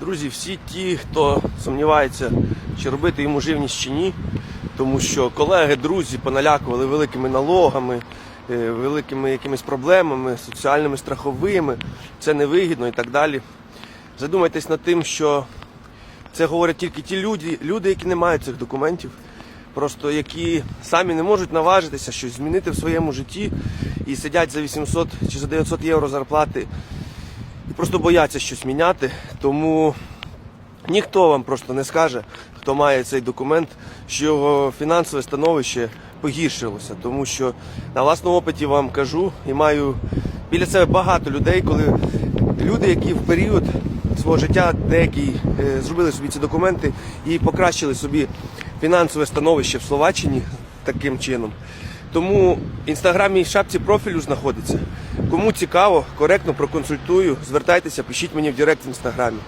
Друзі, всі ті, хто сумнівається, чи робити йому живність чи ні, тому що колеги, друзі поналякували великими налогами, е, великими якимись проблемами, соціальними страховими, це невигідно і так далі. Задумайтесь над тим, що це говорять тільки ті люди, люди, які не мають цих документів, просто які самі не можуть наважитися щось змінити в своєму житті і сидять за 800 чи за 900 євро зарплати просто бояться щось міняти. Тому ніхто вам просто не скаже, хто має цей документ, що його фінансове становище погіршилося. Тому що на власному опиті вам кажу і маю біля себе багато людей, коли люди, які в період свого життя деякі е, зробили собі ці документи і покращили собі фінансове становище в Словаччині таким чином. Тому інстаграм мій в шапці профілю знаходиться. Кому цікаво, коректно проконсультую, звертайтеся, пишіть мені в Директ в інстаграмі.